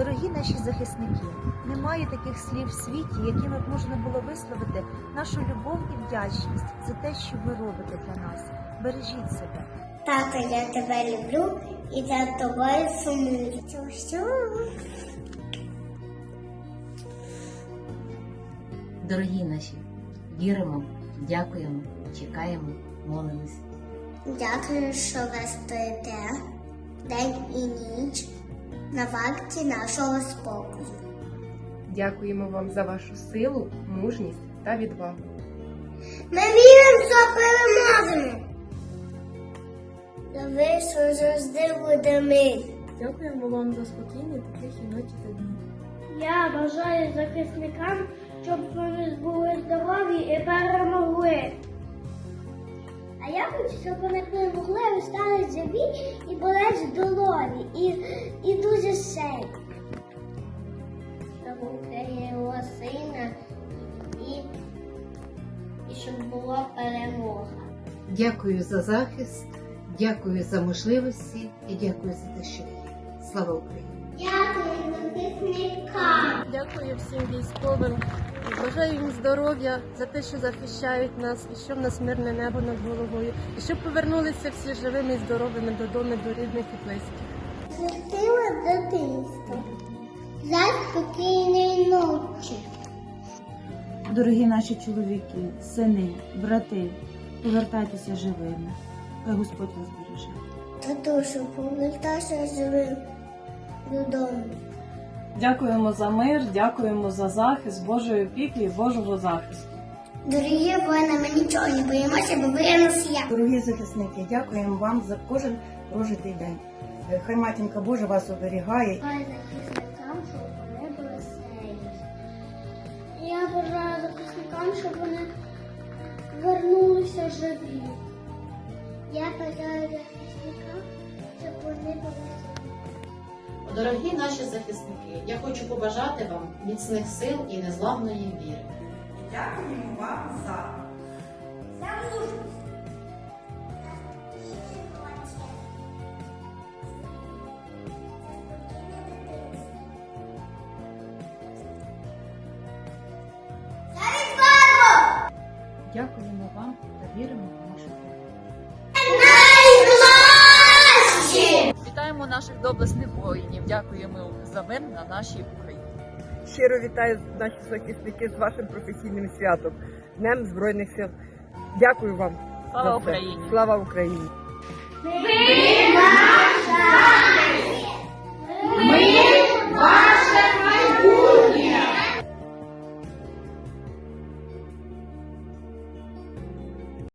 Дорогі наші захисники, немає таких слів в світі, якими б можна було висловити нашу любов і вдячність за те, що ви робите для нас. Бережіть себе. Тато, я тебе люблю і за тобою сумую. Що? Дорогі наші, віримо, дякуємо, чекаємо, молимось. Дякую, що ви стоїте день і ніч на варті нашого спокою. Дякуємо вам за вашу силу, мужність та відвагу. Ми віримо, що переможемо. Давай, що завжди буде мир. Дякуємо вам за спокійні та тихі ночі та дні. Я бажаю захисникам, щоб вони були здорові і перемогли. А я хочу, щоб вони перемогли, і стали живі і були здорові і, і дуже сильні. Щоб його сина і, і щоб була перемога. Дякую за захист, дякую за можливості і дякую за те, що є. Слава Україні! Дякую. Дякую всім військовим. Бажаю їм здоров'я за те, що захищають нас, і щоб в нас мирне небо над головою, і щоб повернулися всі живими і здоровими додому до рідних і близьких. Щасливе дитинство. За спокійної ночі. Дорогі наші чоловіки, сини, брати, повертайтеся живими. Хай Господь вас береже. Татушу, повертайся живим додому. Дякуємо за мир, дякуємо за захист Божої опіки і Божого захисту. Дорогі воїни, ми нічого не боїмося, бо ви нас є. Дорогі захисники, дякуємо вам за кожен прожитий день. Е, Хай матінка Божа вас оберігає. Хай захисникам, щоб вони були сильні. Я бажаю захисникам, щоб вони вернулися живі. Я бажаю захисникам, щоб вони були Дорогі наші захисники, я хочу побажати вам міцних сил і незламної віри. Дякуємо вам за Дякуємо вам та віримо в нашу Вітаємо наших доблесних воїнів. Дякуємо за мир на нашій Україні. Щиро вітаю наші захисники з вашим професійним святом, Днем Збройних сил. Дякую вам. Слава. Україні! Слава Україні! Ми